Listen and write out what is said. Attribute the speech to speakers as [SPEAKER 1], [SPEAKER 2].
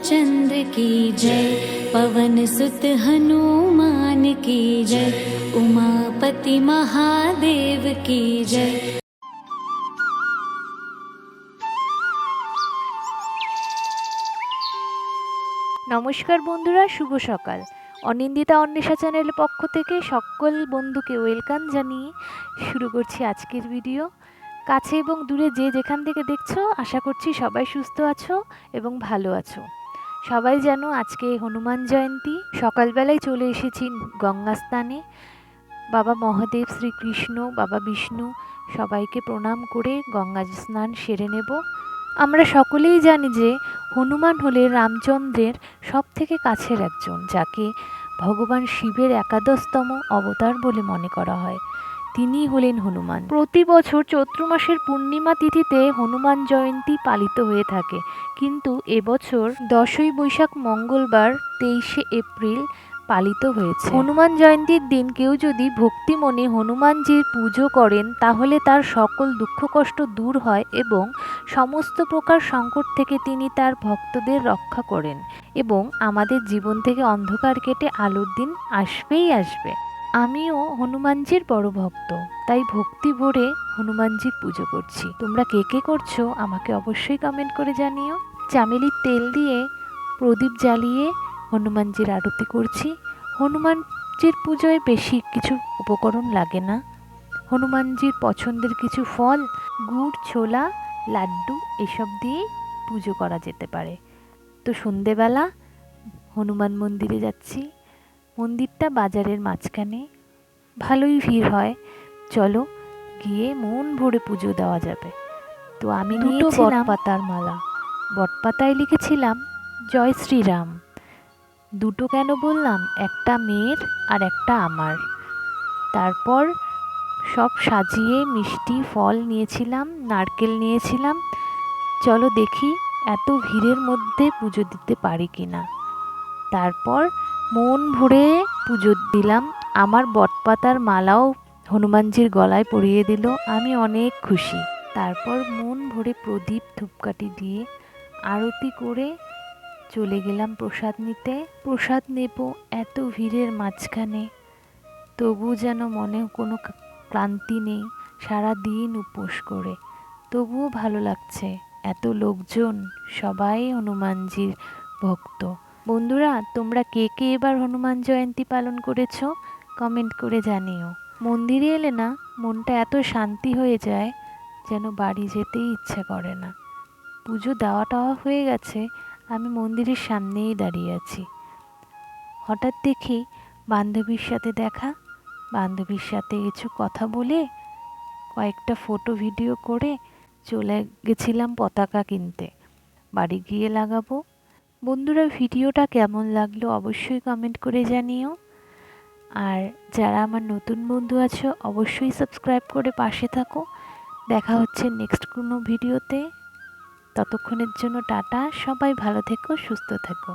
[SPEAKER 1] रामचंद्र की जय पवन सुत हनुमान की जय उमापति महादेव की जय
[SPEAKER 2] নমস্কার বন্ধুরা শুভ সকাল অনিন্দিতা অন্বেষা চ্যানেলের পক্ষ থেকে সকল বন্ধুকে ওয়েলকাম জানিয়ে শুরু করছি আজকের ভিডিও কাছে এবং দূরে যে যেখান থেকে দেখছো আশা করছি সবাই সুস্থ আছো এবং ভালো আছো সবাই যেন আজকে হনুমান জয়ন্তী। সকালবেলায় চলে এসেছি গঙ্গা স্নানে। বাবা মহাদেব শ্রীকৃষ্ণ, বাবা বিষ্ণু, সবাইকে প্রণাম করে গঙ্গা স্নান সেরে নেব। আমরা সকলেই জানি যে হনুমান হলে রামচন্দ্রের সব থেকে কাছের একজন, যাকে ভগবান শিবের একাদশতম অবতার বলে মনে করা হয়। তিনিই হলেন হনুমান। প্রতি বছর চৈত্র মাসের পূর্ণিমা তিথিতে হনুমান জয়ন্তী পালিত হয়ে থাকে। কিন্তু এবছর দশই বৈশাখ মঙ্গলবার, তেইশে এপ্রিল পালিত হয়েছে। হনুমান জয়ন্তীর দিন কেউ যদি ভক্তি মনে হনুমানজির পুজো করেন, তাহলে তার সকল দুঃখ কষ্ট দূর হয় এবং সমস্ত প্রকার সংকট থেকে তিনি তার ভক্তদের রক্ষা করেন এবং আমাদের জীবন থেকে অন্ধকার কেটে আলোর দিন আসবেই আসবে। আমিও হনুমানজির বড় ভক্ত, তাই ভক্তি ভরে হনুমানজির পুজো করছি। তোমরা কে কে করছ আমাকে অবশ্যই কমেন্ট করে জানিও। চামেলির তেল দিয়ে প্রদীপ জ্বালিয়ে হনুমানজির আরতি করছি। হনুমানজির পুজোয় বেশি কিছু উপকরণ লাগে না। হনুমানজির পছন্দের কিছু ফল, গুড়, ছোলা, লাড্ডু এসব দিয়েই পুজো করা যেতে পারে। তো সন্ধেবেলা হনুমান মন্দিরে যাচ্ছি। মন্দিরটা বাজারের মাঝখানে। ভালোই ভিড় হয়। চলো গিয়ে মন ভরে পুজো দেওয়া যাবে। তো আমি দুটো বটপাতার মালা। বটপাতায় লিখেছিলাম জয় শ্রীরাম। দুটো কেন বললাম একটা মেয়ের আর একটা আমার। তারপর সব সাজিয়ে মিষ্টি ফল নিয়েছিলাম নারকেল নিয়েছিলাম। চলো দেখি এত ভিড়ের মধ্যে পুজো দিতে পারি কি না তারপর মন ভরে পুজো দিলাম। আমার বটপাতার মালাও হনুমানজির গলায় পরিয়ে দিল। আমি অনেক খুশি। তারপর মন ভরে প্রদীপ ধূপকাঠি দিয়ে আরতি করে চলে গেলাম প্রসাদ নিতে। প্রসাদ নেব এত ভিড়ের মাঝখানে। তবু যেন মনে কোনো ক্লান্তি নেই সারা দিন উপোস করে। তবুও ভালো লাগছে এত লোকজন, সবাই হনুমানজির ভক্ত। বন্ধুরা, তোমরা কে কে এবার হনুমান জয়ন্তী পালন করেছ? কমেন্ট করে জানিও। মন্দিরে এলে না, মনটা এত শান্তি হয়ে যায় যেন বাড়ি যেতেই ইচ্ছা করে না। পুজো দেওয়া টাওয়া হয়ে গেছে, আমি মন্দিরের সামনেই দাঁড়িয়ে আছি। হঠাৎ দেখি বান্ধবীর সাথে দেখা, বান্ধবীর সাথে কিছু কথা বলে, কয়েকটা ফটো ভিডিও করে চলে গেছিলাম পতাকা কিনতে। বাড়ি গিয়ে লাগাবো বন্ধুরা, ভিডিওটা কেমন লাগল অবশ্যই কমেন্ট করে জানিও। আর যারা আমার নতুন বন্ধু আছো, অবশ্যই সাবস্ক্রাইব করে পাশে থাকো। দেখা হচ্ছে নেক্সট কোনো ভিডিওতে। ততক্ষণের জন্য টাটা, সবাই ভালো থেকো, সুস্থ থেকো।